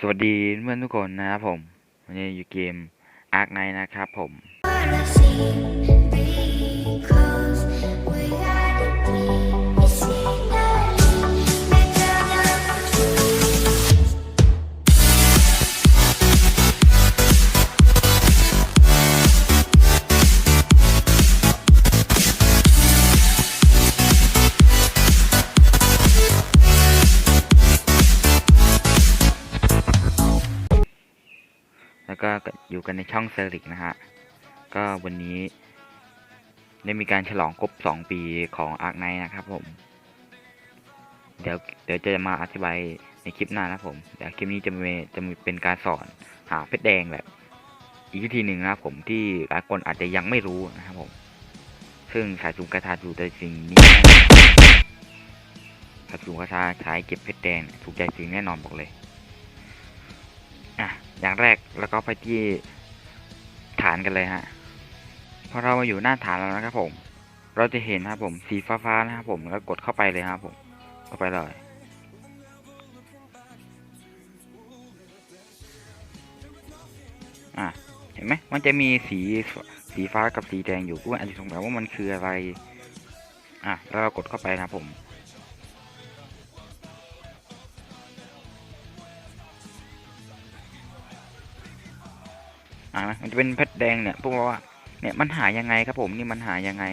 สวัสดีเพื่อนทุกคนนะครับผม วันนี้อยู่เกม Ark Knight นะครับผม อยู่กันในช่องเซอริกนะฮะ ก็วันนี้ได้มีการฉลองครบ 2 ปีของ Ark Knight นะครับผม เดี๋ยวเดี๋ยวจะมาอธิบายในคลิปหน้านะผมเดี๋ยวคลิปนี้จะมีจะมีเป็นการสอนหาเพชรแดงแบบ อีกวิธีหนึ่งนะครับผมที่หลายคนอาจจะยังไม่รู้นะครับผม ซึ่งสายสูงกระทาดูแต่สิ่งนี้สายสูงกระทาใช้เก็บเพชรแดงถูกใจสิ่งแน่นอนบอกเลย อย่างแรกแล้วก็ไปที่ฐานกันเลยฮะพอเรามาอยู่หน้าฐานแล้วนะครับผม เราจะเห็นนะครับผมสีฟ้าๆนะครับผมแล้วกดเข้าไปเลยครับผมเข้าไปเลยอะเห็นไหมมันจะมีสีสีฟ้ากับสีแดงอยู่ก็อาจจะสงสัยว่ามันคืออะไร อะแล้วเรากดเข้าไปนะครับผม อ่ามันจะเป็นเพชรแดงเนี่ยพวกว่าเนี่ยมันหายังไงครับผมนี่มันหายังไง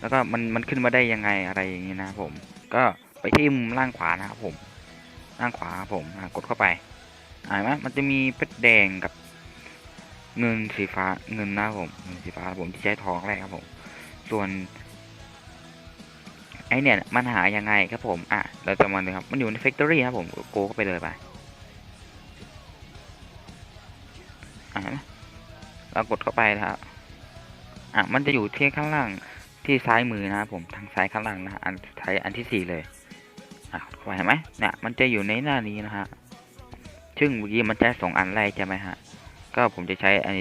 แล้วก็มันมันขึ้นมาได้ยังไงอะไรอย่างนี้นะผม ก็ไปที่มุมล่างขวานะครับผมล่างขวาผมกดเข้าไปอ่าเห็นไหมมันจะมีเพชรแดงกับเงินสีฟ้าเงินนะผมเงินสีฟ้าผมที่ใช้ทองแรกครับผม ส่วนไอเนี่ยมันหายังไงครับผมอะเราจะมาเลยครับมันอยู่ใน factory ครับผมโกเข้าไปเลยไปอ่าเห็นไหม เรากดเข้าไปนะครับอะมันจะอยู่ที่ข้างล่างที่ซ้ายมือนะครับผมทางซ้ายข้างล่างนะอันท้ายอันที่สี่เลยอะเข้าไปเห็นไหมเนี่ยมันจะอยู่ในหน้านี้นะฮะซึ่งเมื่อกี้มันใช้สองอันแรกใช่ไหมฮะก็ผมจะใช้ไอ้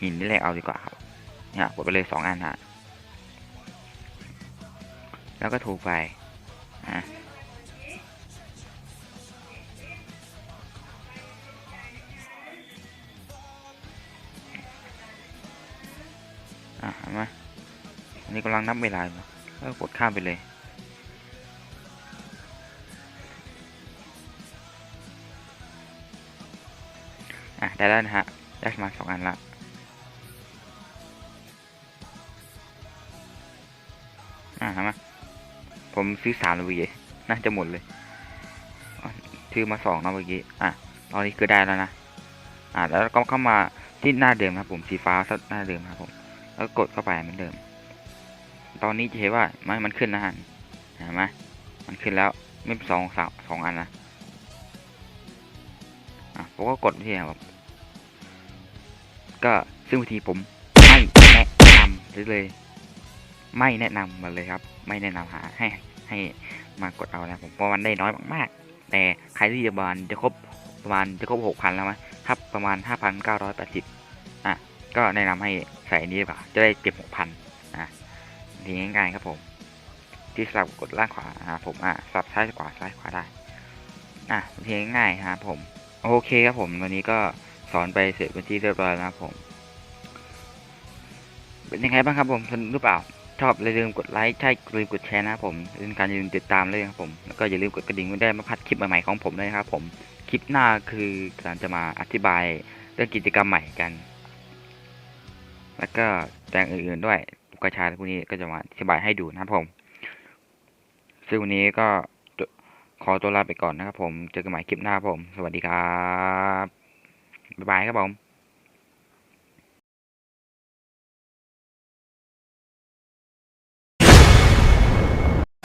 หินนี่แรกเอาดีกว่าครับเนี่ยกดไปเลยสองอันฮะแล้วก็ถูกไปอะ ห็นไหมอันนี้กำลังนับเวลาอยู่ก็กดข้ามไปเลย อะ ได้แล้วนะฮะ ได้มาสองอันละอะเห็นไหมผมซื้อสามเลย น่าจะหมดเลยซื้อมาสองนะเมื่อกี้ อะ ตอนนี้คือได้แล้วนะ อะ แล้วก็เข้ามาที่หน้าเดิมนะครับผม สีฟ้าหน้าเดิมนะครับผม แล้วกดเข้าไปเหมือนเดิม ตอนนี้จะเห็นว่ามันมันขึ้นนะฮะเห็นไหมมันขึ้นแล้วไม่สองสามสองอันนะอะผมก็กดที่ครับก็ซึ่งวิธีผมไม่แนะนำเลย ไม่แนะนำมาเลยครับ ไม่แนะนำหาให้ให้มากดเอานะผมเพราะมันได้น้อยมากๆ แต่ใครที่จะบานจะครบประมาณจะครบหกพันแล้วมั้ยครับประมาณห้าพันเก้าร้อยแปดสิบอะก็แนะนำให้ ใส่นี้ดีกว่าจะได้เก็บหกพันนะทีง่ายๆครับผม ที่สลับกดล่างขวานะผมอะสลับซ้ายขวาซ้ายขวาได้อะทีง่ายๆครับผม โอเคครับผมวันนี้ก็สอนไปเสร็จเป็นที่เรียบร้อยแล้วนะครับผม เป็นยังไงบ้างครับผมสนุกหรือเปล่าชอบอย่าลืมกดไลค์ใช่อย่าลืมกดแชร์นะครับผมอย่าลืมการอย่าลืมติดตามเลยนะครับผมแล้วก็อย่าลืมกดกระดิ่งเพื่อได้มาพัดคลิปใหม่ๆของผมด้วยนะครับผมคลิปหน้าคือการจะมาอธิบายเรื่องกิจกรรมใหม่กัน แล้วก็แจ้งอื่นๆด้วยกระชาพวกนี้ก็จะมาอธิบายให้ดูนะครับผม ซึ่งวันนี้ก็ขอตัวลาไปก่อนนะครับผม เจอกันใหม่คลิปหน้าครับผม สวัสดีครับ บ๊ายบายครับผม